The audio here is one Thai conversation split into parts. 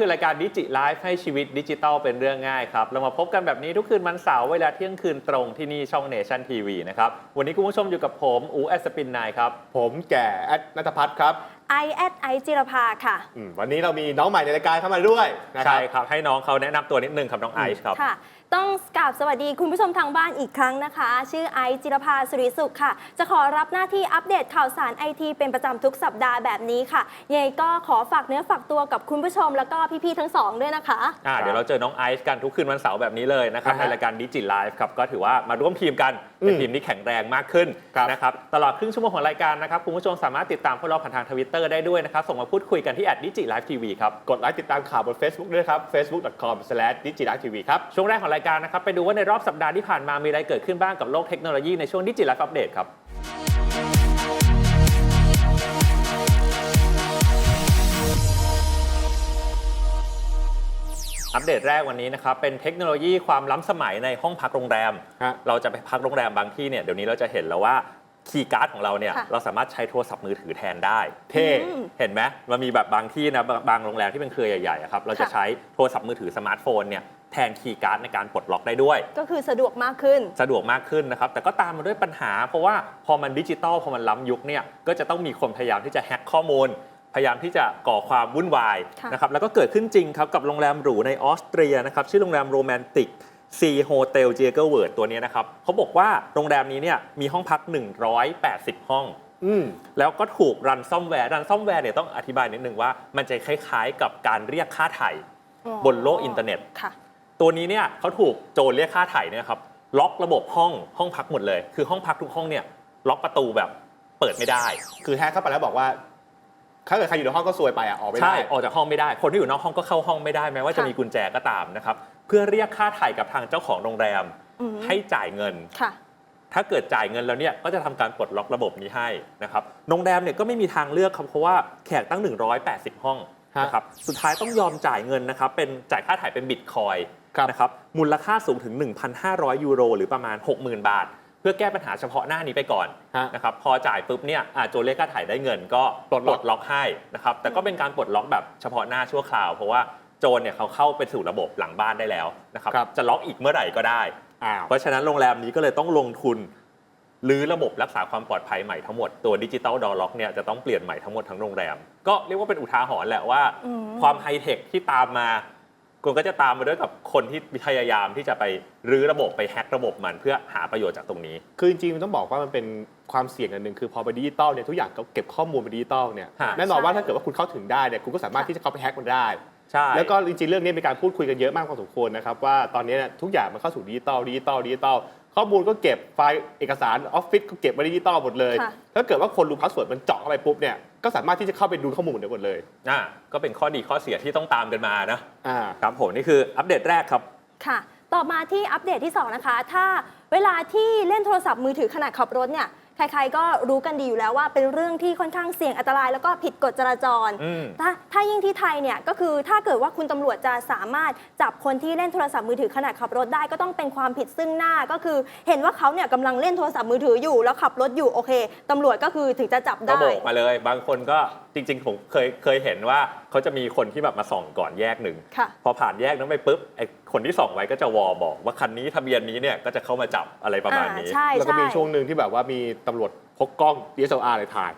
ครัสวัสดีค่ะบนี่คือรายการดิจิไลฟ์ให้ชีวิตดิจิทัลเป็นเรื่องง่ายครับ เรามาพบกันแบบนี้ทุกคืนวันเสาร์เวลาเที่ยงคืนตรงที่นี่ช่องเนชั่นทีวีนะครับ วันนี้คุณผู้ชมอยู่กับผมอูแอสปินนายครับ ผมแก่แอดนัทพัฒน์ครับไอแอดไอจิรภาค่ะ อืมวันนี้เรามีน้องใหม่ในรายการเข้ามาด้วยนะครัใช่ครับ ให้น้องเขาแนะนำตัวนิดนึงครับน้องไอซ์ครับ ค่ะ ต้องกราบสวัสดีคุณผู้ชมทางบ้านอีกครั้งนะคะ ชื่อไอซ์จิรภาสุริสุขค่ะ จะขอรับหน้าที่อัปเดตข่าวสารไอทีเป็นประจำทุกสัปดาห์แบบนี้ค่ะยังไงก็ขอฝากเนื้อฝากตัวกับคุณผู้ชมแล้วก็พี่ๆทั้งสองด้วยนะคะ อ่าเดี๋ยวเราเจอน้องไอซ์กันทุกคืนวันเสาร์แบบนี้เลยนะครับ อ่าในฮะ รายการดิจิไลฟ์ครับ ก็ถือว่ามาร่วมทีมกัน เป็นอืมทีมที่แข็งแรงมากขึ้นครับนะครับตลอดครึ่งชั่วโมงของรายการนะครับคุณผู้ชมสามารถติดตามพวกเราผ่านทางทวิตเตอร์ได้ด้วยนะครับ ส่งมาพูดคุยกันที่แอดดิจิไลฟ์ทีวีครับกดไลค์ติดตามข่าวบน Facebook ด้วยครับ facebook.com/digitv ครับช่วงแรกของรายการนะครับไปดูว่าในรอบสัปดาห์ที่ผ่านมามีอะไรเกิดขึ้นบ้างกับโลกเทคโนโลยีในช่วงดิจิไลฟ์อัปเดตครับ อัปเดตแรกวันนี้นะครับเป็นเทคโนโลยีความล้ำสมัยในห้องพักโรงแรม ฮะ เราจะไปพักโรงแรมบางที่เนี่ยเดี๋ยวนี้เราจะเห็นแล้วว่าคีย์การ์ดของเราเนี่ยค่ะเราสามารถใช้โทรศัพท์มือถือแทนได้ เท่อืมเห็นไหมมันมีแบบบางที่นะบางบางโรงแรมที่เป็นเครือใหญ่ๆอะครับเราจะค่ะ ใช้โทรศัพท์มือถือสมาร์ทโฟนเนี่ยแทนคีย์การ์ดในการปลดล็อกได้ด้วย ก็คือสะดวกมากขึ้น สะดวกมากขึ้นนะครับ แต่ก็ตามมาด้วยปัญหา เพราะว่าพอมันดิจิตอลพอมันล้ำยุคเนี่ยก็จะต้องมีคนพยายามที่จะแฮ็กข้อมูล พยายามที่จะก่อความวุ่นวายค่ะนะครับแล้วก็เกิดขึ้นจริงครับกับโรงแรมหรูในออสเตรียนะครับชื่อโรงแรมโรแมนติกซีโฮเทลเจเกอร์เวิร์ดตัวนี้นะครับเขาบอกว่าโรงแรมนี้เนี่ยมีห้องพัก 180 ห้องอืมแล้วก็ถูกรันซอมแวร์ รันซอมแวร์เนี่ยต้องอธิบายนิดนึงว่า มันจะคล้ายๆกับการเรียกค่าไถ่อ๋อบนโลกอินเทอร์เน็ตค่ะตัวนี้เนี่ยเขาถูกโจรเรียกค่าไถ่เนี่ยครับล็อกระบบห้องห้องพักหมดเลย คือห้องพักทุกห้องเนี่ยล็อกประตูแบบเปิดไม่ได้ คือแฮกเข้าไปแล้วบอกว่า ถ้าเกิดใครอยู่ในห้องก็ซวยไปอะออกไม่ใช่ได้ออกจากห้องไม่ได้ คนที่อยู่นอกห้องก็เข้าห้องไม่ได้แม้ว่าจะค่ะมีกุญแจก็ตามนะครับ เพื่อเรียกค่าไถ่กับทางเจ้าของโรงแรมอืมให้จ่ายเงิน ค่ะ ถ้าเกิดจ่ายเงินแล้วเนี่ยก็จะทำการปลดล็อกระบบนี้ให้นะครับโรงแรมเนี่ยก็ไม่มีทางเลือกครับเพราะว่าแขกตั้ง 180 ห้องฮะนะครับสุดท้ายต้องยอมจ่ายเงินนะครับเป็นจ่ายค่าถ่ายเป็นบิตคอยครับ นะครับมูลค่าสูงถึง 1,500 ยูโร หรือประมาณ 60,000 บาท เพื่อแก้ปัญหาเฉพาะหน้านี้ไปก่อนฮะนะครับพอจ่ายปุ๊บเนี่ยอ่าโจรเรียกค่าถ่ายได้เงินก็ปลดล็อก ล็อกให้นะครับแต่ก็เป็นการปลดล็อกแบบเฉพาะหน้าชั่วคราว เพราะว่าโจรเนี่ยเขาเข้าไปสู่ระบบหลังบ้านได้แล้วนะครับครับ จะล็อกอีกเมื่อไหร่ก็ได้ อ้าว เพราะฉะนั้นโรงแรมนี้ก็เลยต้องลงทุนรื้อระบบรักษาความปลอดภัยใหม่ทั้งหมดตัวดิจิตอลดอล็อกเนี่ยจะต้องเปลี่ยนใหม่ทั้งหมดทั้งโรงแรม ก็เรียกว่าเป็นอุทาหรณ์แหละว่า อืม ความไฮเทคที่ตามมา ก็ก็จะตามมาด้วยกับคนที่พยายามที่จะไปรื้อระบบไปแฮ็กระบบมันเพื่อหาประโยชน์จากตรงนี้ คือจริงๆมันต้องบอกว่ามันเป็นความเสี่ยงอันหนึ่งคือพอเป็นดิจิตอลเนี่ยทุกอย่างก็เก็บข้อมูลเป็นดิจิตอลเนี่ยฮะ แน่นอนว่าใช่ถ้าเกิดว่าคุณเข้าถึงได้เนี่ยคุณก็สามารถที่จะเข้าไปแฮกมันได้ ใช่ แล้วก็จริงๆเรื่องนี้มีการพูดคุยกันเยอะมากพอสมควรนะครับว่าตอนนี้เนี่ยทุกอย่างมันเข้าสู่ดิจิตอลดิจิตอลดิจิตอล ข้อมูลก็เก็บไฟล์เอกสารออฟฟิศก็เก็บไว้ดิจิตอลหมดเลยค่ะถ้าเกิดว่าคนรู้พาสเวิร์ดมันเจาะเข้าไปปุ๊บเนี่ยก็สามารถที่จะเข้าไปดูข้อมูลได้หมดเลยอ่าก็เป็นข้อดีข้อเสียที่ต้องตามกันมานะอ่าครับผมนี่คืออัปเดตแรกครับ ค่ะ ต่อมาที่อัปเดตที่ 2 นะคะ ถ้าเวลาที่เล่นโทรศัพท์มือถือขณะขับรถเนี่ย ใครๆก็รู้กันดีอยู่แล้วว่าเป็นเรื่องที่ค่อนข้างเสี่ยงอันตราย แล้วก็ผิดกฎจราจร อืม ถ้าถ้ายิ่งที่ไทยเนี่ยก็คือถ้าเกิดว่าคุณตำรวจจะสามารถจับคนที่เล่นโทรศัพท์มือถือขณะขับรถได้ก็ต้องเป็นความผิดซึ่งหน้าก็คือ เห็นว่าเขาเนี่ยกำลังเล่นโทรศัพท์มือถืออยู่ แล้วขับรถอยู่โอเคตำรวจก็คือถึงจะจับก็ได้ โบกมาเลย บางคนก็จริงๆผมเคยเคยเห็นว่าเขาจะมีคนที่แบบมาส่องก่อนแยกหนึ่งค่ะ พอผ่านแยกนั้นไปปุ๊บไอ้คนที่ส่องไว้ก็จะวอบอกว่าคันนี้ทะเบียนนี้เนี่ยก็จะเข้ามาจับอะไรประมาณนี้อ่าใช่แล้วก็ใช่มีช่วงหนึ่งที่แบบว่ามีตำรวจพกกล้อง DSLR เลยถ่าย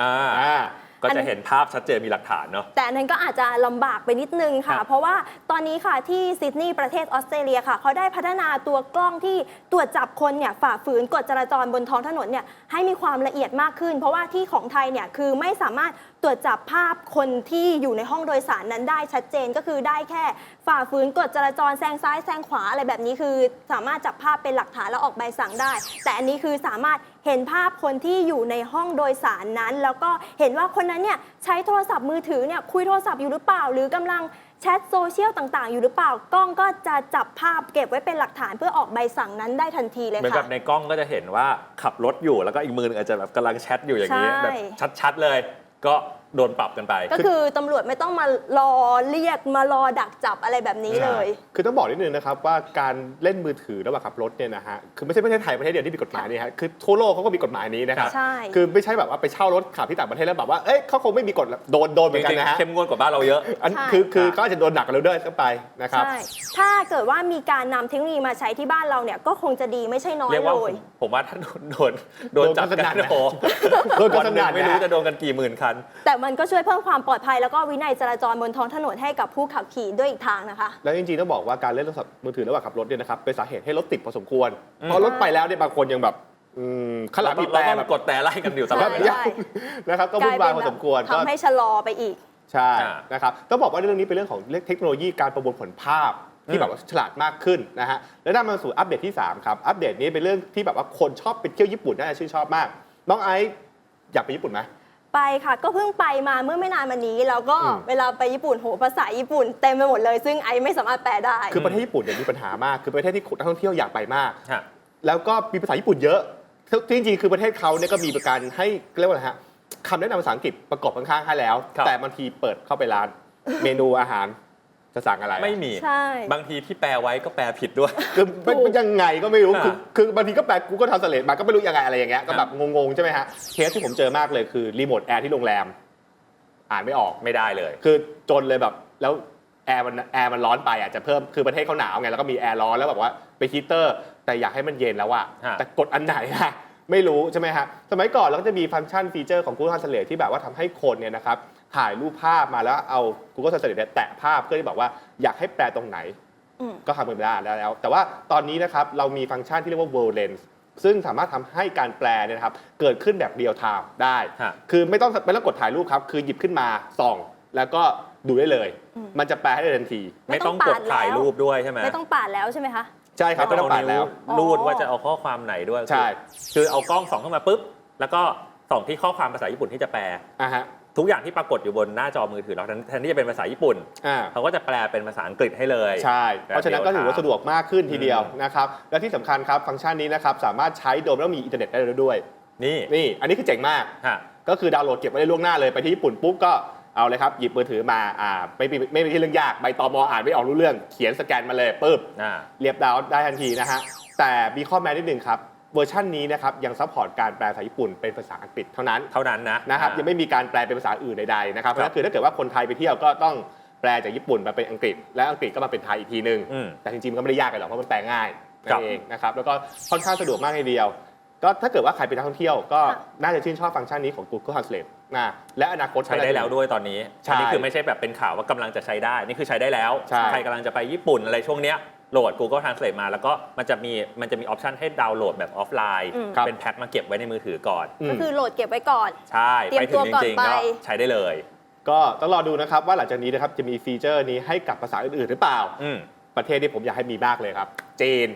อ่า อ่า ก็อัจะนเห็นภาพชัดเจนมีหลักฐานเนาะ แต่อันนั้นก็อาจจะลำบากไปนิดนึงค่ะ ครับเพราะว่าตอนนี้ค่ะที่ซิดนีย์ประเทศออสเตรเลียค่ะเขาได้พัฒนาตัวกล้องที่ตรวจจับคนเนี่ยฝ่าฝืนกฎจราจรบนท้องถนนเนี่ยให้มีความละเอียดมากขึ้น เพราะว่าที่ของไทยเนี่ยคือไม่สามารถตรวจจับภาพคนที่อยู่ในห้องโดยสารนั้นได้ชัดเจนก็คือได้แค่ฝ่าฝืนกฎจราจรแซงซ้ายแซงขวาอะไรแบบนี้คือ สามารถจับภาพเป็นหลักฐานแล้วออกใบสั่งได้ แต่อันนี้คือสามารถ เห็นภาพคนที่อยู่ในห้องโดยสารนั้น แล้วก็เห็นว่าคนนั้นเนี่ยใช้โทรศัพท์มือถือเนี่ยคุยโทรศัพท์อยู่หรือเปล่า หรือกำลังแชทโซเชียลต่าง ๆ อยู่หรือเปล่ากล้องก็จะจับภาพเก็บไว้เป็นหลักฐานเพื่อออกใบสั่งนั้นได้ทันทีเลยเหมือนค่ะกับในกล้องก็จะเห็นว่าขับรถอยู่แล้วก็อีกมือหนึงอาจจะแบบกำลังแชทอยู่อย่างนี้ใช่ แบบชัดๆเลย ก็ โดนปรับกันไป ก็คือตำรวจไม่ต้องมารอเรียกมารอดักจับอะไรแบบนี้เลย คือต้องบอกนิดนึงนะครับว่าการเล่นมือถือระหว่างขับรถเนี่ยนะฮะคือไม่ใช่ประเทศไทยประเทศเดียวที่มีกฎหมายนี้ฮะคือทั่วโลกเขาก็มีกฎหมายนี้นะครับใช่ คือไม่ใช่แบบว่าไปเช่ารถขับที่ต่างประเทศแล้วแบบว่าเอ้ยเขาคงไม่มีกฎโดนโดนเหจมือนกันริงนะฮะๆเข้มงวดกว่าบ้านเราเยอะอันใช่คือคือเขาอาจจะโดนหนักกว่าเราด้วยก็ไปนะครับใช่ถ้าเกิดว่ามีการนำเทคโนโลยีมาใช้ที่บ้านเราเนี่ยก็คงจะดีไม่ใช่น้อยเรียกว่าเลผมยผมว่าถ้าโดนโดนโดนจับโดนกักันนสนั่นนะโอ้โหโดนกันวันหนึ่สนั่งนไม่รู้นะจะโดนกันกี่หมื่นคันแต่มันก็ช่วยเพิ่มความปลอดภัยแล้วก็วินัยจราจรบนท้องถนนให้กับผู้ขับขี่ด้วยอีกทางนะคะ แล้วจริงๆต้องบอกว่าการเล่นโทรศัพท์มือถือระหว่างขับรถเนี่ยนะครับเป็นสาเหตุให้รถติดพอสมควรอืมเพราะรถไปแล้วเนี่ยบางคนยังแบบอืมขลัเรางต้บีองบแต่เราต้องแบบกดแต่ไล่กันอยู่ตลอดใช่เวใช่ลานะครับก็วุ่นวายพอสมควรก็ ทำให้ชะลอไปอีก ใช่อ่านะครับต้องบอกว่าเรื่องนี้เป็นเรื่องของเทคโนโลยีการประมวลผลภาพที่อืม แบบว่าฉลาดมากขึ้นนะฮะและนำมาสู่อัปเดตที่3ครับอัปเดตนี้เป็นเรื่องที่แบบว่าคนชอบไปเที่ยวญี่ปุ่นน่าจะชื่นชอบมาก น้องไอซ์อยากไปญี่ปุ่นไหม ไปค่ะ ก็เพิ่งไปมาเมื่อไม่นานมานี้ แล้วก็อืมเวลาไปญี่ปุ่นโหภาษาญี่ปุ่นเต็มไปหมดเลย ซึ่งไอไม่สามารถแปลได้ คือประเทศญี่ปุ่นเนี่ยมีปัญหามาก คือประเทศที่นักท่องเที่ยวอยากไปมาก ฮะ แล้วก็มีภาษาญี่ปุ่นเยอะจริงๆคือประเทศเขาเนี่ยก็มีการให้เรียกว่าอะไรฮะคำแนะนำภาษาอังกฤษประกอบข้างๆให้แล้ว ครับ แต่บางทีเปิดเข้าไปร้าน เมนูอาหาร จะสั่งอะไรไม่มี ใช่ บางทีที่แปลไว้ก็แปลผิดด้วย คือไม่ถูกยังไงก็ไม่รู้อ่าคือคือบางทีก็แปลกูก็ทำสเลตมาก็ไม่รู้ยังไงอะไรอย่างเงี้ย ก็แบบงงๆใช่ไหมฮะ เคสที่ผมเจอมากเลยคือรีโมทแอร์ที่โรงแรม อ่านไม่ออก ไม่ได้เลย คือจนเลยแบบแล้วแอร์มันแอร์มันร้อนไปอะจะเพิ่มคือประเทศเขาหนาวไงแล้วก็มีแอร์ร้อนแล้วแบบว่าไปฮีเตอร์ แต่อยากให้มันเย็นแล้วอะฮะ แต่กดอันไหนอะไม่รู้ใช่ไหมฮะสมัยก่อนเราก็จะมีฟังก์ชันฟีเจอร์ของ Google Translate ที่แบบว่าทำให้คนเนี่ยนะครับ ถ่ายรูปภาพมาแล้วเอา Google Translate เนี่ยแตะภาพเพื่อที่บอกว่าอยากให้แปลตรงไหน อืม ก็ทำเป็นไปได้แล้ว แต่ว่าตอนนี้นะครับเรามีฟังก์ชันที่เรียกว่า World Lens ซึ่งสามารถทำให้การแปลเนี่ยนะครับเกิดขึ้นแบบเรียลไทม์ได้ ฮะ คือไม่ต้องไม่ต้องกดถ่ายรูปครับ คือหยิบขึ้นมาส่อง แล้วก็ดูได้เลย อืม มันจะแปลให้ได้ทันที ไม่ไม่ต้ต้อองงกดถ่ายรูปด้วยใช่ไหมไม่ต้องปาดแล้วใช่ไหมคะ ใช่ครับไม่ต้องเาปาดแล้วนิ้รูดว่าจะเอาข้อความไหนด้วยใช่คือเอากล้องส่องเข้ามาปุ๊บแล้วก็ส่องที่ข้อความภาษาญี่ปุ่นที่จะแปล อะฮะ ทุกอย่างที่ปรากฏอยู่บนหน้าจอมือถือเราแทนแทนที่จะเป็นภาษาญี่ปุ่น อ่า เขาก็จะแปลเป็นภาษาอังกฤษให้เลย ใช่ เพราะฉะนั้นก็ถือว่าสะดวกมากขึ้นทีเดียวอืมนะครับ และที่สำคัญครับฟังก์ชันนี้นะครับสามารถใช้โดยไม่ต้องมีอินเทอร์เน็ตได้เลยด้วย นี่ นี่ อันนี้คือเจ๋งมากฮะก็คือดาวน์โหลดเก็บไว้ได้ล่วงหน้าเลย ไปที่ญี่ปุ่นปุ๊บก็เอาเลยครับ หยิบมือถือมา อ่า ไม่มีไม่มีที่เรื่องยาก ใบตอมออ่านไม่ออกรู้เรื่อง เขียนสแกนมาเลยปุ๊บอ่าเรียบดาวน์ได้ทันทีนะฮะ แต่มีข้อแม้นิดนึงครับ เวอร์ชันนี้นะครับยังซัพพอร์ตการแปลภาษาญี่ปุ่นเป็นภาษาอังกฤษเท่านั้นเท่านั้นนะนะครับอ่ายังไม่มีการแปลเป็นภาษาอื่นใดๆนะครับเพครัราะบฉะนั้นคือถ้าเกิดว่าคนไทยไปเที่ยวก็ต้องแปลจากญี่ปุ่นมาเป็นอังกฤษ และอังกฤษก็มาเป็นไทยอีกทีนึงอืมแต่จริงๆมันก็ไม่ได้ยากกันหรอกเพราะมันแปลง่ายนั่ครับนเองนะครับแล้วก็ค่อนข้างสะดวกมากทีเดียว ก็ถ้าเกิดว่าใครเป็นนักท่องเที่ยวก็ค่ะน่าจะชื่นชอบฟังก์ชันนี้ของ Google Translate นะและอนาคตใช้ได้แล้วด้วยตอนนี้ใช่อันนี้คือไม่ใช่แบบเป็นข่าวว่ากำลังจะใช้ได้ นี่คือใช้ได้แล้วใช่ใครกำลังจะไปญี่ปุ่นอะไรช่วงเนี้ย โหลด Google Translate มาแล้วก็มันจะมีมันจะมีออปชันให้ดาวน์โหลดแบบออฟไลน์ อืมเป็นแพ็คมาเก็บไว้ในมือถือก่อน อืก็มคือโหลดเก็บไว้ก่อน ใช่เตรียมไปถึงจตัวก่อนริงๆไปก็ใช้ได้เลย ก็ต้องรอดูนะครับว่าหลังจากนี้นะครับจะมีฟีเจอร์นี้ให้กับภาษาอื่นๆหรือเปล่า อืม ประเทศที่ผมอยากให้มีมากเลยครับ จีน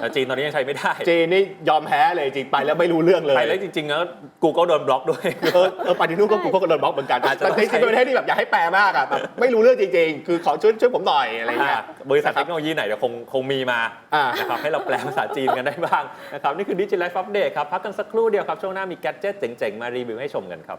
แต่จีนตอนนี้ยังใช้ไม่ได้จีนนี่ยอมแพ้เลยจริงไปแล้วไม่รู้เรื่องเลยไปแล้วจริงๆแล้ว Google โดนบล็อกด้วย เออเออไปที่นู่นก็ใช่กูก็โดนบล็อกเหมือนกันอาจจะแต่ต้องจริงๆใช้เป็นประเทศที่แบบอยากให้แปลมากอะแบบไม่รู้เรื่องจริงๆ คือขอช่วยช่วยผมหน่อยอะไรเงี้ยอ่าบริษัทเทคโนโลยีไหนเดี๋ยวคงคงมีมาอ่า นะครับให้เราแปลภาษาจีนกันได้บ้างนะครับนี่คือดิจิ l ล f e อัปเดตครับ พักกันสักครู่เดียวครับ ช่วงหน้ามีแกดเจิตเจ๋งๆ มารีวิวให้ชมกันครับ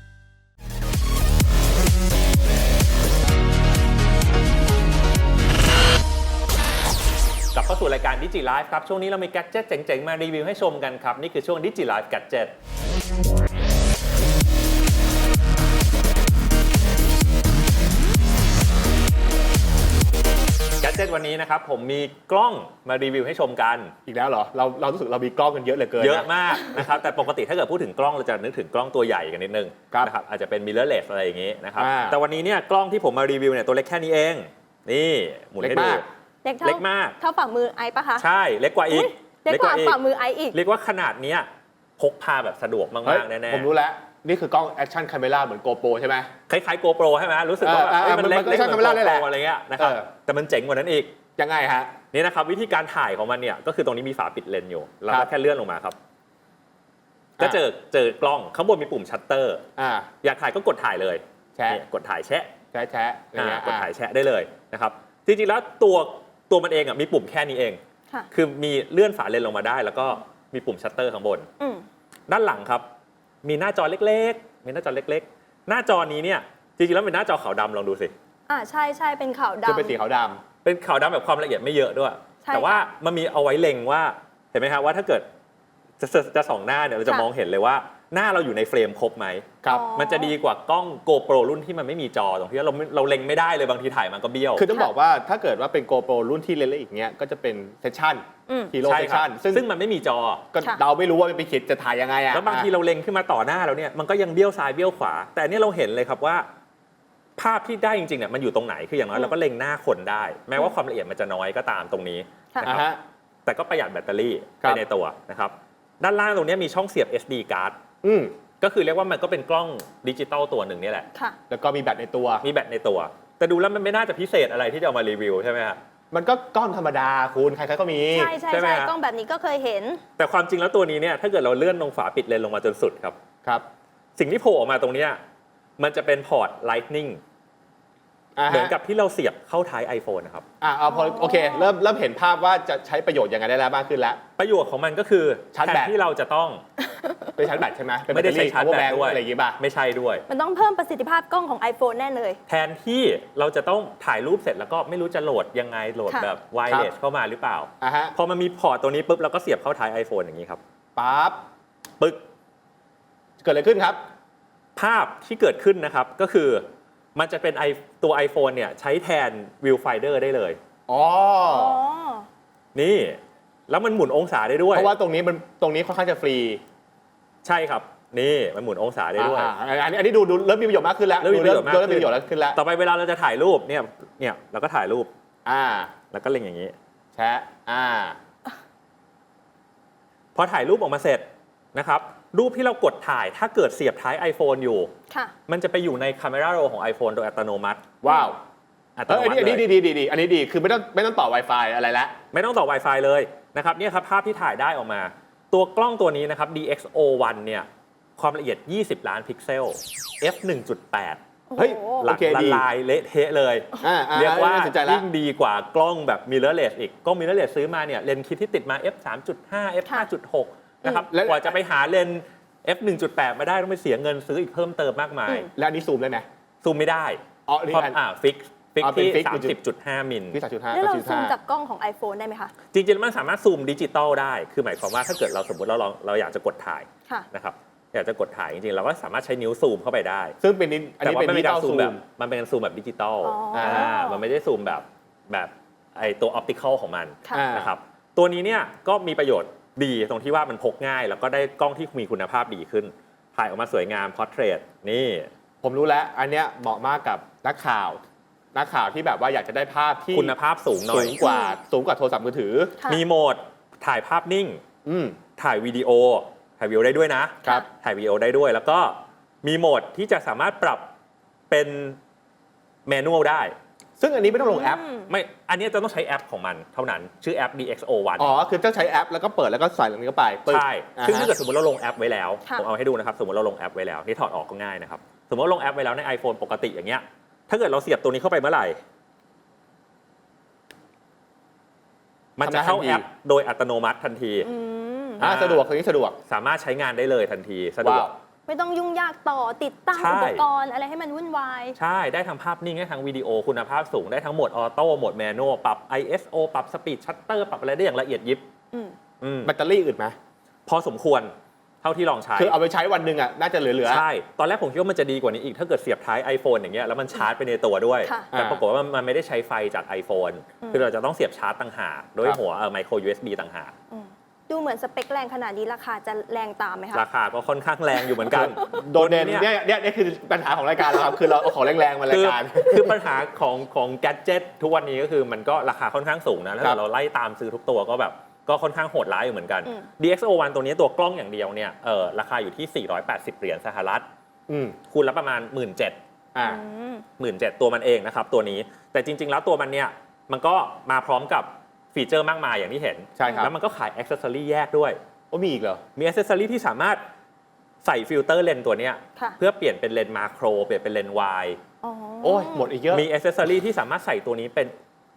เข้าสู่รายการดิจิไลฟ์ครับช่วงนี้เรามีแกดเจิตเจ๋งๆ มารีวิวให้ชมกันครับ นี่คือช่วงดิจิไลฟ์แกดเจิตวันนี้นะครับผมมีกล้องมารีวิวให้ชมกัน อีกแล้วเหรอ เราเรารู้สึกเรามีกล้องกันเยอะเหลือเกินเยอะนมากนะครับ แต่ปกติถ้าเกิดพูดถึงกล้องเราจะนึกถึงกล้องตัวใหญ่กันนิดนึงครับนะครับอาจจะเป็น mirrorless อะไรอย่างงี้นะครับอ่าแต่วันนี้เนี่ยกล้องที่ผมมารีวิวเนี่ยตัวเล็กแค่นี้เอง นี่หมุนเล็กให้ดูมาก เล็กเท่าเล็กมาก เท่าฝ่ามือไอซ์ปะคะ ใช่เล็กกว่าอีกอุ๊ยเล็กกว่าอีฝ่ามือไอซ์อีก เรียกว่าขนาดเนี้ยพกพาแบบสะดวกมาเฮ้ยกๆแน่ผมรู้แล้ว นี่คือกล้องแอคชั่นคาเม r าเหมือนโกโปรใช่ไหมๆคล้ายๆ GoPro ใช่ไหมรู้สึกว่าแบบเออเออเฮ้ยมันเล็กมันก็เล็กใช้เหมือน camera ได้แหละ GoPro อะไรเงี้ยนะครับเออแต่มันเจ๋งกว่านั้นอีกยังไงฮะนี่นะครับวิธีการถ่ายของมันเนี่ยก็คือตรงนี้มีฝาปิดเลนส์อยู่เราครัก็บแค่เลื่อนลงมาครับ ก็เจอเจอกล้องข้างบนมีปุ่มชัตเตอร์อ่าอยากถ่ายก็กดถ่ายเลยแชะนี่กดถ่ายแชะแชะแชะอะไรอ่าเงี้ยกดอะถ่ายแชะได้เลยนะครับจริงๆแล้วตัว ตัวมันเองอะมีปุ่มแค่นี้เอง ค่ะคือมีเลื่อนฝาเลนส์ลงมาได้ แล้วก็มีปุ่มชัตเตอร์ข้างบน อืมด้านหลังครับ มีหน้าจอเล็กๆ มีหน้าจอเล็กๆ หน้าจอนี้เนี่ยจริงๆแล้วเป็นหน้าจอขาวดำลองดูสิอ่าใช่ใช่เป็นขาวคือดำเป็นสีขาวดเป็นขาวดำแบบความละเอียดไม่เยอะด้วย ใช่แต่ว่าค่ะมันมีเอาไว้เล็งว่าเห็นไหมครับว่าถ้าเกิดจะจะจะส่องหน้าเนี่ยเราจะค่ะ มองเห็นเลยว่า หน้าเราอยู่ในเฟรมครบไหมำครับ อ๋อ มันจะดีกว่ากล้อง GoPro รุ่นที่มันไม่มีจอตรงที่เราไม่เราเล็งไม่ได้เลยบางทีถ่ายมันก็เบี้ยว คือต้องค่ะบอกว่าถ้าเกิดว่าเป็นโกโปรรุ่นที่เล่นๆอีกเนี้ยก็จะเป็นเซสชั่นอืม ฮีโร่ใช่เซสครับชั่นซึ่งซึ่งมันไม่มีจอ ก็ค่ะ เราไม่รู้ว่ามันไปคิดจะถ่ายยังไงอะแล้วบางทีเราเล็งขึ้นมาต่อหน้าเราเนี่ยมันก็ยังเบี้ยวซ้ายเบี้ยวขวา แต่อันนี่เราเห็นเลยครับว่า ภาพที่ได้จริงๆเนี่ยมันอยู่ตรงไหนคืออย่างน้อยอืมเราก็เล็งหน้าคนได้ แม้ว่าความละเอียดมันจะน้อยก็ตามตรงนี้ค่ะ นะอ่าครับฮะแต่ก็ประหยัดแบตเตอรี่ครัไปบ ในตัวนะครับด้านล่างตรงเนี้ยมีช่องเสียบ SD card อืมก็คือเรียกว่ามันก็เป็นกล้องดิจิตอลตัวหนึ่งนี่แหละ ค่ะ แล้วก็มีแบตในตัว มีแบตในตัว แต่ดูแล้วมันไม่น่าจะพิเศษอะไรที่จะเอามารีวิวใช่ไหมฮะ มันก็กล้องธรรมดาคุณใครๆก็มี ใช่ใช่ใช่ไหมใช่ฮะ กล้องแบบนี้ก็เคยเห็น แต่ความจริงแล้วตัวนี้เนี่ยถ้าเกิดเราเลื่อนลงฝาปิดเลนลงมาจนสุดครับ ครับสิ่งที่โผล่ออกมาตรงเนี้ยมันจะเป็นพอร์ต Lightning อ่าเหมืฮะอนกับที่เราเสียบเข้าท้าย iPhone นะครับ อ่าเอาพอโอเค เริ่มเริ่มเห็นภาพว่าจะใช้ประโยชน์ยังไงได้แล้วมากขึ้นแล้ว ประโยชน์ของมันก็คือชาร์จแทแบนตที่เราจะต้อง เป็นชาร์จแบตใช่ไหมเป็นไม่ได้ใช้ชาร์จแบตแบงด้วยอะไรอย่างงี้ป่ะ ไม่ใช่ด้วย มันต้องเพิ่มประสิทธิภาพกล้องของ iPhone แน่เลย แทนที่เราจะต้องถ่ายรูปเสร็จแล้วก็ไม่รู้จะโหลดยังไงโหลดค่ะแบบไวเลสเข้ามาหรือเปล่า อ่าฮะ พอมันมีพอร์ตตัวนี้ปุ๊บเราก็เสียบเข้าท้าย iPhone อย่างนี้ครับ ปั๊บ ปึ๊ก เกิดอะไรขึ้นครับ ภาพที่เกิดขึ้นนะครับก็คือมันจะเป็นไอตัว iPhone เนี่ยใช้แทน Viewfinder ได้เลย อ๋ออ๋อนี่ แล้วมันหมุนองศาได้ด้วย เพราะว่าตรงนี้มันตรงนี้ค่อนข้างจะฟรี ใช่ครับ นี่มันหมุนองศาได้ด้วย อ่าอ่าอันนี้อันนี้ดูดูเริ่มมีประโยชน์มากขึ้นแล้วเริ่มมีประโยชน์มากขึ้น เริ่มมีประโยชน์แล้วขึ้นแล้วต่อไปเวลาเราจะถ่ายรูปเนี่ยเนี่ยเราก็ถ่ายรูปอ่าแล้วก็เล็งอย่างนี้ แชะอ่า พอถ่ายรูปออกมาเสร็จนะครับ รูปที่เรากดถ่ายถ้าเกิดเสียบท้าย iPhone อยู่ ค่ะ มันจะไปอยู่ใน Camera Roll ของ iPhone โดยอัตโนมัติว้าวอัตเอโนออันมันี้ติอันนี้เลดียดีดีดีอันนี้ดีคือไม่ต้องไม่ต้องต่อ Wi-Fi อะไรแล้วไม่ต้องต่อ Wi-Fi เลยนะครับเนี่ยครับภาพที่ถ่ายได้ออกมา ตัวกล้องตัวนี้นะครับ DxO1 เนี่ยความละเอียด 20 ล้านพิกเซล f 1.8โอ้โหเฮ้ย หลักโอเคละดี ลายเละเทะเลย อ่าอ่าเรียกว่าน่สนใจแล้วยิ่งดีกว่ากล้องแบบ mirrorless อีก กล้อง mirrorless ซื้อมาเนี่ยเลนส์คิดที่ติดมา f 3.5 f 5.6 นะครับ แล้ว กว่าจะไปหาเลนส์ f 1.8 มาได้ต้องไปเสียเงินซื้ออีกเพิ่มเติมมากมายอืมแล้วอันนี้ซูมได้ไหมซูมไม่ได้อ๋ออันนี้เพราะอัน อ่าฟิก ฟิกอ๋อเป็นที่ fix 30.5 มิลที่สามจุดห้าแล้วเราจุดซูห้ามจากกล้องของ iPhone ได้ไหมคะ จริงๆแล้วมันสามารถซูมดิจิตอลได้ คือหมายความว่าถ้าเกิดเราสมมติเราลองเราอยากจะกดถ่ายค่ะ นะครับ อยากจะกดถ่ายจริงๆ เราก็สามารถใช้นิ้วซูมเข้าไปได้ ซึ่งเป็นนิดอันแต่นี้ว่าเป็นมันดิเป็นจิตกาอรลซูซูมม แบบ มันเป็นการซูมแบบดิจิตอลอ๋ออ่อ่ามันไม่ได้ซูมแบบแบบไอตัวออปติคอลของมันค่ะ อ่า นะครับ ตัวนี้เนี่ยก็มีประโยชน์ดีตรงที่ว่ามันพกง่าย แล้วก็ได้กล้องที่มีคุณภาพดีขึ้น ถ่ายออกมาสวยงามพอร์เทรตนี่ ผมรู้แล้ว อันเนี้ยเหมาะมากกับนักข่าว นักข่าวที่แบบว่าอยากจะได้ภาพที่คุณภาพสูงหน่สูอย งกว่าสูงกว่าโทรศัพท์มือถือ ค่ะ มีโหมดถ่ายภาพนิ่ง อืม ถ่ายวิดีโอ ถ่ายวิดีโอได้ด้วยนะ ครับ ถ่ายวิดีโอได้ด้วย แล้วก็มีโหมดที่จะสามารถปรับเป็นแมนนวลได้ ซึ่งอันนี้ไม่ต้องลงแอป ม ไม่ อันนี้จะต้องใช้แอปของมันเท่านั้น ชื่อแอป DxO1 อ๋อ คือต้องใช้แอปแล้วก็เปิดแล้วก็ใส่ลงนี้เข้าไปปึ๊บใช่ อ่าซึ่งฮะถ้าเกิดสมมติเราลงแอปไว้แล้ว ค่ะ ผมเอาให้ดูนะครับ สมมติเราลงแอปไว้แล้ว นี่ถอดออกก็ง่ายนะครับ สมมติว่าลงแอปไว้แล้วใน iPhone ปกติอย่างเงี้ย ถ้าเกิดเราเสียบตัวนี้เข้าไปเมื่อไหร่ มันจะเข้าแอปโดยอัตโนมัติทันที อืมอ่าสะดวกคนนี้สะดวก สามารถใช้งานได้เลยทันทีสะดวก ว้าว ไม่ต้องยุ่งยากต่อติดตั้งใช่ อุปกรณ์อะไรให้มันวุ่นวาย ใช่ ได้ทั้งภาพนิ่ง ได้ทั้งวิดีโอคุณภาพสูง ได้ทั้งโหมดออโต้ โหมดแมนนวล ปรับ ISO ปรับสปีดชัตเตอร์ ปรับอะไรได้อย่างละเอียดยิบอืม อืมแบตเตอรี่อื่นไหม พอสมควร เท่าที่ลองใช้ คือเอาไปใช้วันหนึ่งอะน่าจะเหลือๆ ใช่ ตอนแรกผมคิดว่ามันจะดีกว่านี้อีก ถ้าเกิดเสียบท้าย iPhone อย่างเงี้ยแล้วมันชาร์จไปในตัวด้วย ค่ะ แต่ปรากฏว่ามันมันไม่ได้ใช้ไฟจาก iPhone คือเราจะต้องเสียบชาร์จต่างหากด้วยครับหัวไมโคร USB ต่างหาก อืมดูเหมือนสเปคแรงขนาดนี้ราคาจะแรงตามไหมคะ ราคาก็ค่อนข้างแรงอยู่เหมือนกัน โดนเด่นตัวเนี่ยเนี่ยเนี่ยคือปัญหาของรายการเราครับ คือเราเอาของแรงๆ มาราคืยอการ คือปัญหาของของแกดเจิตทุกวันนี้ก็คือมันก็ราคาค่อนข้างสูงนะ แล้วครับเราไล่ตามซื้อทุกตัวก็แบบ ก็ค่อนข้างโหดร้ายอยู่เหมือนกัน อืม DxO1 ตัวนี้ตัวกล้องอย่างเดียวเนี่ยเออราคาอยู่ที่ 480 เหรียญสหรัฐ อืมคูณละประมาณ 1 7 0 0 0อ่า อืม หมื่นเตัวมันเองนะครับตัวนี้แต่จริง ๆ แล้วตัวมันเนี่ยมันก็มาพร้อมกับฟีเจอร์มากมายอย่างที่เห็นใช่ครับ แล้วมันก็ขายอ c เซ s ซอรี่แยกด้วย โอ้มีอีกเหรอ มีอ c เซ s ซอรี่ที่สามารถใส่ฟิลเตอร์เลนส์ตัวเนี้ยค่ะ เพื่อเปลี่ยนเป็นเลนส์มาโคร เปลี่ยนเป็นเลนส์วาย อ๋อ โอ้ยหมดอีกเยอะ มีอ c เซ s ซอรี่ที่สามารถใส่ตัวนี้เป็น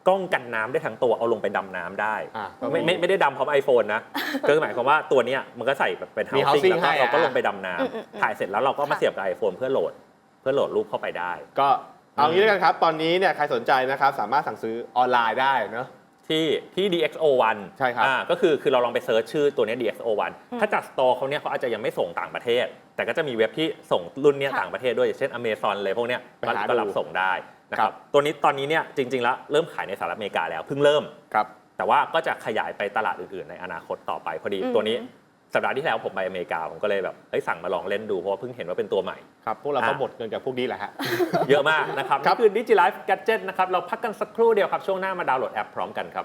กล้องกันน้ำได้ทั้งตัวเอาลงไปดำน้ำได้อ่าก็ไม่ไม่ไม่ได้ดำพร้อม iPhone นะคือหมายความว่าตัวเนี้ยมันก็ใส่แบบเป็น มี housing housing แล้วก็ให้เราก็อะลงไปดำน้อืมอืมอืมำถ่ายเสร็จแล้วเราก็มาค่ะเสียบกับ iPhone เพื่อโหลดเพื่อโหลดรูปเข้าไปได้ ก็เอางี้แล้วกันครับ ตอนนี้เนี่ยใครสนใจนะครับสามารถสั่งซื้อออนไลน์ได้เนอะ ที่ที่ DxO1 ใช่ครับอ่าก็คือคือเราลองไปเซิร์ชชื่อตัวเนี้ย DxO1 ถ้าจากสตอร์เขาเนี่ยเขาอาจจะยังไม่ส่งต่างประเทศ แต่ก็จะมีเว็บที่ส่งรุ่นเนี้ยค่ะ ต่างประเทศด้วยอย่างเช่น Amazon เลยพวกเนี้ยไปก็หาดู ก็รับส่งได้ นะคครัรับบตัวนี้ตอนนี้เนี่ยจริงๆแล้วเริ่มขายในสหรัฐอเมริกาแล้วเพิ่งเริ่มครับแต่ว่าก็จะขยายไปตลาดอื่นๆ ในอนาคตต่อไปพอดีอืมตัวนี้สัปดาห์ที่แล้วผมไปอเมริกาผมก็เลยแบบเฮ้ยสั่งมาลองเล่นดูเพราะว่าเพิ่งเห็นว่าเป็นตัวใหม่ครับพวกเราก็อะหมดเงินกับพวกนี้แหละฮะเยอะมากนะครับครับนี่คือ DigiLife Gadget นะครับเราพักกันสักครู่เดียวครับช่วงหน้ามาดาวน์โหลดแอปพร้อมกันครับ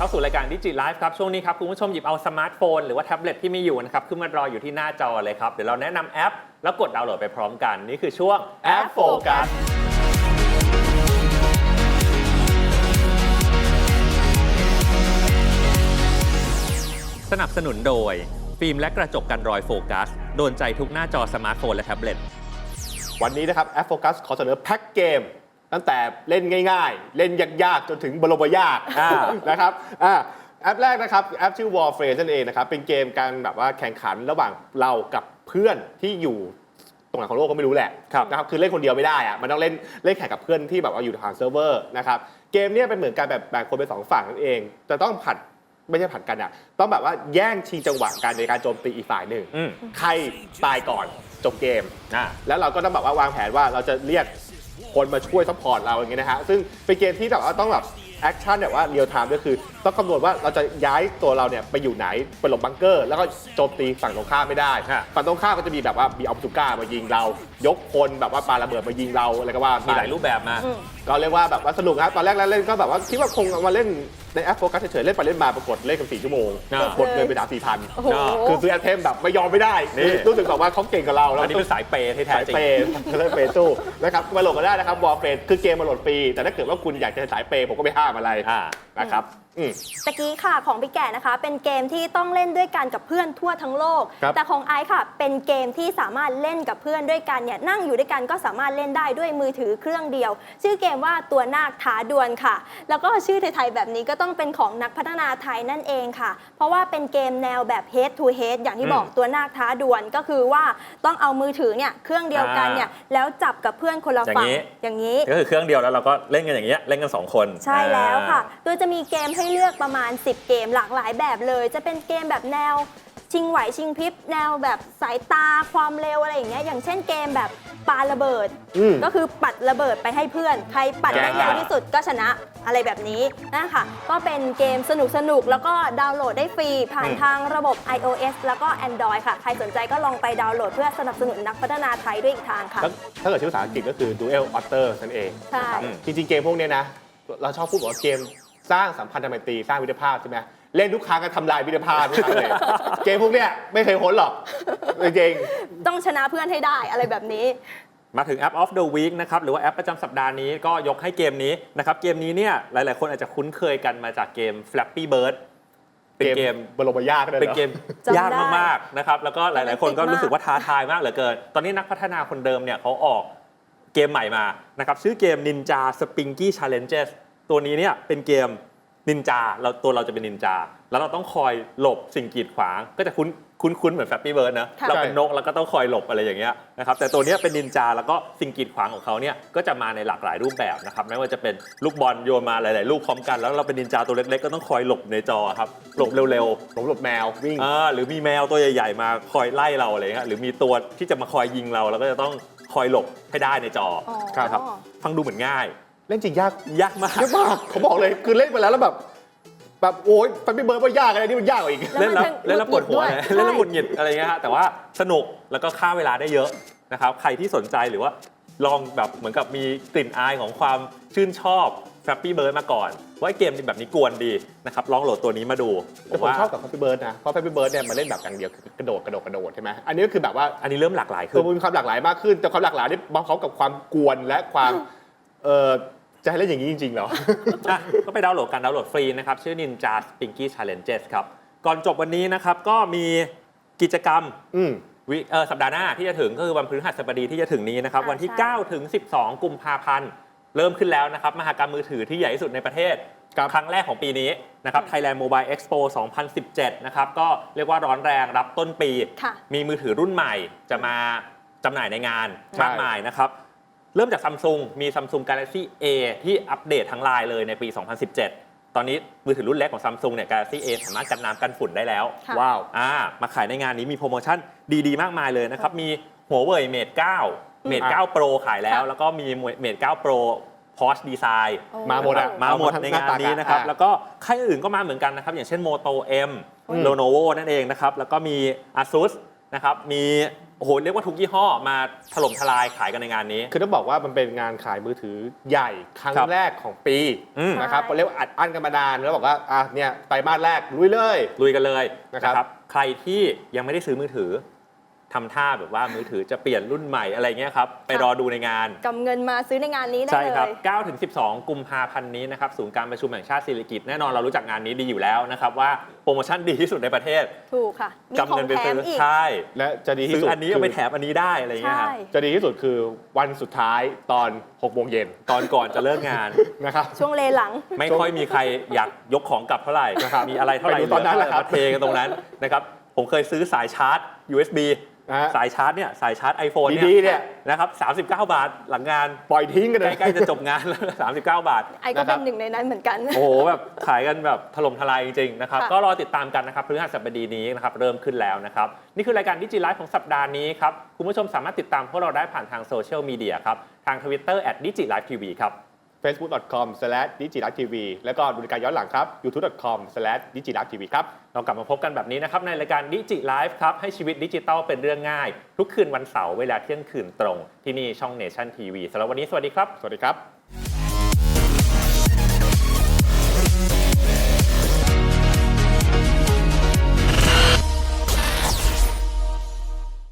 เข้าสู่รายการดิจิไลฟ์ครับช่วงนี้ครับคุณผู้ชมหยิบเอาสมาร์ทโฟนหรือว่าแท็บเล็ตที่มีอยู่นะครับขึ้นมารออยู่ที่หน้าจอเลยครับเดี๋ยวเราแนะนำแอป แล้วกดดาวน์โหลดไปพร้อมกัน นี่คือช่วงแอปโฟกัสสนับสนุนโดย ฟิล์มและกระจกกันรอยโฟกัส โดนใจทุกหน้าจอสมาร์ทโฟนและแท็บเล็ต วันนี้นะครับแอปโฟกัสขอเสนอแพ็กเกม ตั้งแต่เล่นง่าย ๆ เล่นยากๆ จนถึงบรมยากอ่านะครับอ่าแอปแรกนะครับแอปชื่อ Warframe นั่นเองนะครับเป็นเกมการแบบว่าแข่งขันระหว่างเรากับเพื่อนที่อยู่ตรงไหนของโลกก็ไม่รู้แหละครับนะครับคือเล่นคนเดียวไม่ได้อะมันต้องเล่นเล่นแข่งกับเพื่อนที่แบบว่าอยู่ทางเซิร์ฟเวอร์นะครับเกมเนี้ยเป็นเหมือนการแบบแบ่งคนเป็นสองฝั่งนั่นเองจะต้องผัดไม่ใช่ผัดกันอะต้องแบบว่าแย่งชิงจังหวะกันในการโจมตีอีกฝ่ายหนึ่งอืมใครตายก่อนจบเกมอ่าแล้วเราก็ต้องแบบว่าวางแผนว่าเราจะเรียก คนมาช่วยซัพพอร์ตเราอย่างเงี้ยนะฮะซึ่งเป็นเกมที่แบบว่าต้องแบบแอคชั่นแบบว่าเรียลไทม์ก็คือต้องคำนวณว่าเราจะย้ายตัวเราเนี่ยไปอยู่ไหนไปหลบบังเกอร์ แล้วก็โจมตีฝั่งตรงข้ามไม่ได้ ฮะ ฝั่งตรงข้ามก็จะมีแบบว่ามีออปตูก้ามายิงเรา ยกคนแบบว่าปาระเบิดมายิงเราอะไรก็ว่ามีมีหลายรูปแบบมาอืมก็เรียกว่าแบบว่าสนุกครับตอนแรกเล่นก็แบบว่าคิดว่าคงเอามาเล่นในแอปโฟกัสเฉยๆเล่นไปเล่นมาปรากฏเล่นกันสี่ชั่วโมงอ่า หมดเงินไปสามสี่พันโอ้โห คือซื้อแอปเทมแบบไม่ยอมไม่ได้นี่ รู้สึกแบบว่าเขาเก่งกับเราเราอันนี้ต้คือองสายเปย์ที่แท้สายจริง เปย์เล่นเปย์ตู้นะครับมาโหลดกันได้นะครับวอลเฟนคือเกมมาโหลดฟรีแต่ถ้าเกิดว่าคุณอยากจะสายเปย์ผมก็ไม่ห้ามอะไรอ่า นะครับอืม ตะกี้ค่ะของพี่แก่นะคะ เป็นเกมที่ต้องเล่นด้วยกันกับเพื่อนทั่วทั้งโลก ครับแต่ของไอซ์ค่ะ เป็นเกมที่สามารถเล่นกับเพื่อนด้วยกันเนี่ยนั่งอยู่ด้วยกันก็สามารถเล่นได้ด้วยมือถือเครื่องเดียว ชื่อเกมว่าตัวนาคท้าดวลค่ะ แล้วก็ชื่อไทยๆแบบนี้ก็ต้องเป็นของนักพัฒนาไทยนั่นเองค่ะ เพราะว่าเป็นเกมแนวแบบ head to head อย่างที่บอกตัวนาคท้าดวลก็คือว่าต้องเอามือถือเนี่ยเครื่องเดียวกันเนี่ยแล้วจับกับเพื่อนคนละฝั่งอย่างนี้อย่างนี้ก็คือเครื่องเดียวแล้วเราก็เล่นกันอย่างเงี้ยเล่นกัน2คนใช่แล้วค่ะอ่าโดยจะมีเกมให้เลือกประมาณ 10 เกมหลากหลายแบบเลย จะเป็นเกมแบบแนวชิงไหวชิงพริบแนวแบบสายตาความเร็วอะไรอย่างเงี้ยอย่างเช่นเกมแบบปาระเบิด อืม ก็คือปัดระเบิดไปให้เพื่อน ใครปัดได้แกล้งเร็วที่สุดก็ชนะอะไรแบบนี้นะคะก็เป็นเกมสนุกสนุกๆแล้วก็ดาวน์โหลดได้ฟรี ผ่านทางระบบ iOS แล้วก็ Android ค่ะ ใครสนใจก็ลองไปดาวน์โหลดเพื่อสนับสนุนนักพัฒนาไทยด้วยอีกทางค่ะ แล้วถ้าเกิดชื่อภาษาอังกฤษก็คือ Duel Otter นั่นเองใช่นะครับจริง ๆ เกมพวกเนี้ยนะ เราชอบพูดบอกว่าเกม สร้างสัมพันธไมตรีสร้างวิถีภาพใช่ไหมเล่นทุกครั้งก็ทำลายมิตรภาพทุกครั้งเลยเกมพวกเนี้ยไม่เคยพ้นหรอกจริงต้องชนะเพื่อนให้ได้อะไรแบบนี้ มาถึงแอป of the week นะครับหรือว่าแอปประจำสัปดาห์นี้ก็ยกให้เกมนี้นะครับเกมนี้เนี่ยหลาย ๆ คนอาจจะคุ้นเคยกันมาจากเกม Flappy Bird เป็นเกมบรมยากเลยเป็นเกมจำได้ยากมากๆนะครับแล้วก็หลาย ๆ คนก็โรแมนติกมากรู้สึกว่าท้าทายมากเหลือเกิน ตอนนี้นักพัฒนาคนเดิมเนี่ยเขาออกเกมใหม่มานะครับชื่อเกม Ninja Spinky Challenges ตัวนี้เนี่ยเป็นเกมนินจาเราตัวเราจะเป็นนินจา แล้วเราต้องคอยหลบสิ่งกีดขวาง ก็จะคุ้นคุ้นคุ้นเหมือนแฟปปี้เบิร์ดนะค่ะเราเป็นนกแล้วก็ต้องคอยหลบอะไรอย่างเงี้ยนะครับแต่ตัวเนี้ยเป็นนินจาแล้วก็สิ่งกีดขวางของเขาเนี่ยก็จะมาในหลากหลายรูปแบบนะครับไม่ว่าจะเป็นลูกบอลโยนมาหลาย ๆ ลูกพร้อมกันแล้วเราเป็นนินจาตัวเล็ก ๆ ก็ต้องคอยหลบในจอครับหลบเร็วๆผมหลบแมววิ่งอ่าหรือมีแมวตัวใหญ่ ๆ มาคอยไล่เราอะไรเงี้ยหรือมีตัวที่จะมาคอยยิงเราแล้วก็จะต้องคอยหลบให้ได้ในจออ๋อนะครับฟังดูเหมือนง่าย เล่นจริงยากยากมาก ยากมากเขาบอกเลยคือเล่นไปแล้วแล้วแบบแบบโอ๊ยฟันไม่เบิร์ดว่ายากอะไรนี่มันยากกว่าอีก แล้วเล่นแล้วมันจะเล่นแล้วปวดหัวหงุดหงิดด้วย เลยเล่นแล้วใช่หงุดหงิดอะไรเงี้ยฮะแต่ว่าสนุกแล้วก็ฆ่าเวลาได้เยอะนะครับใครที่สนใจหรือว่าลองแบบเหมือนกับมีกลิ่นอายของความชื่นชอบ Flappy Bird มาก่อน ว่าไอ้เกมแบบนี้กวนดีนะครับลองโหลดตัวนี้มาดูแต่ผมชอบกับฟันไม่เบิร์ดนะเพราะฟันไม่เบิร์ดเนี่ยมันเล่นแบบอย่างเดียวคือกระโดดกระโดดกระโดดใช่ไหมอันนี้ก็คือแบบว่าอันนี้เริ่มหลากหลายคืขึ้อน มันมีความหลากหลายมากขึ้นแต่ความหลากหลายนี่มาพร้อมกับความกวนและความเออ จะให้เล่นอย่างนี้จริงๆเหรอ อะก็ไปดาวน์โหลดกันดาวน์โหลดฟรีนะครับ ชื่อ Ninja Spinky Challenges ครับ ก่อนจบวันนี้นะครับ ก็มีกิจกรรมอืม วิเอ่อสัปดาห์หน้าที่จะถึงก็คือวันพฤหัสบดีที่จะถึงนี้นะครับ อ่าวันที่ ใช่ 9 ถึง 12 กุมภาพันธ์ เริ่มขึ้นแล้วนะครับ มหากรรมมือถือที่ใหญ่ที่สุดในประเทศ ครับ ครั้งแรกของปีนี้นะครับ Thailand Mobile Expo 2017 นะครับ ก็เรียกว่าร้อนแรงรับต้นปี ค่ะ มีมือถือรุ่นใหม่จะมาจำหน่ายในงานใช่ มากมายนะครับ เริ่มจากซัมซุงมี Samsung Galaxy A ที่อัปเดตทั้งไลน์เลยในปี 2017 ตอนนี้มือถือรุ่นเล็กของ Samsung เนี่ย Galaxy A สามารถกันน้ำกันฝุ่นได้แล้ว ค่ะ ว้าวอ่ามาขายในงานนี้มีโปรโมชั่นดีๆ มากมายเลยนะครับ มีหัวเว่ยเมด9เมดอะ9 Pro ขายแล้วค่ะแล้วก็มีเมด9 Pro Porsche Design โอ้ มาหมดอะ มาหมดในงานนี้นะครับหน้าตาแล้วก็ค่ายอื่นก็มาเหมือนกันนะครับ อย่างเช่น Moto M อืม Lenovo นั่นเองนะครับ แล้วก็มี ASUS นะครับ มี โอ้โหเรียกว่าทุกยี่ห้อมาถล่มทลายขายกันในงานนี้ คือต้องบอกว่ามันเป็นงานขายมือถือใหญ่ครั้งครับแรกของปีอืม นะครับใช่ก็เรียกว่าอัดอั้นกันมานานแล้วบอกว่าอะเนี่ยไตรมาสแรกลุยเลย ลุยกันเลยนะครับ ใครที่ยังไม่ได้ซื้อมือถือ ทำท่าแบบว่ามือถือจะเปลี่ยนรุ่นใหม่อะไรเงี้ยครับ ไปรอดูในงานกำเงินมาซื้อในงานนี้ได้ใช่เลครับย9ถึง12 กุมภาพันธ์นี้นะครับศูนย์การประชุมแห่งชาติศิริกิติ์แน่นอนเรารู้จักงานนี้ดีอยู่แล้วนะครับ ว่าโปรโมชั่นดีที่สุดในประเทศ ถูกค่ะมีกำของเงินไปแถซื้มออีกใช่และจะดีที่ซื้อสุดอันนี้เอาไปคืแถมอันนี้ได้อะไรเงี้ยครับใช่จะดีที่สุดคือวันสุดท้ายตอน6โมงเย็นตอนก่อนจะเลิกงานนะครับช่วงเลหลัง ไม่ค่อยมีใครอยากยกของกลับเท่าไหร่นะครับมีอะไรเท่าไหร่ไปดูตอนนั้นแหละครับมาเทกันตรงนั้นนะครับผมเคยซื้อสายชาร์จ USB นะฮะสายชาร์จเนี่ยสายชาร์จ iPhone ดีๆเนี่เนี่ยยนะครับ39 บาทหลังงาน ปล่อยทิ้งกันเลย ใกล้ๆจะจบงานแล้ว 39 บาทไอก็เป็ะนครับหนึ่งในนั้นเหมือนกัน โอ้โหแบบขายกันแบบถล่มทลายจริงๆนะครับค่ะ ก็รอติดตามกันนะครับพฤหัสบดีนี้นะครับเริ่มขึ้นแล้วนะครับนี่คือรายการดิจิไลฟ์ของสัปดาห์นี้ครับคุณผู้ชมสามารถติดตามพวกเราได้ผ่านทางโซเชียลมีเดียครับทาง Twitter d i g i l i f e TV ครับ facebook.com/digilivetv แล้วก็ดูรายการย้อนหลังครับ youtube.com/digilivetv ครับ เรากลับมาพบกันแบบนี้นะครับ ในรายการดิจิไลฟ์ครับ ให้ชีวิตดิจิทัลเป็นเรื่องง่าย ทุกคืนวันเสาร์เวลาเที่ยงคืนตรง ที่นี่ช่อง Nation TV สำหรับวันนี้สวัสดีครับ สวัสดีครับ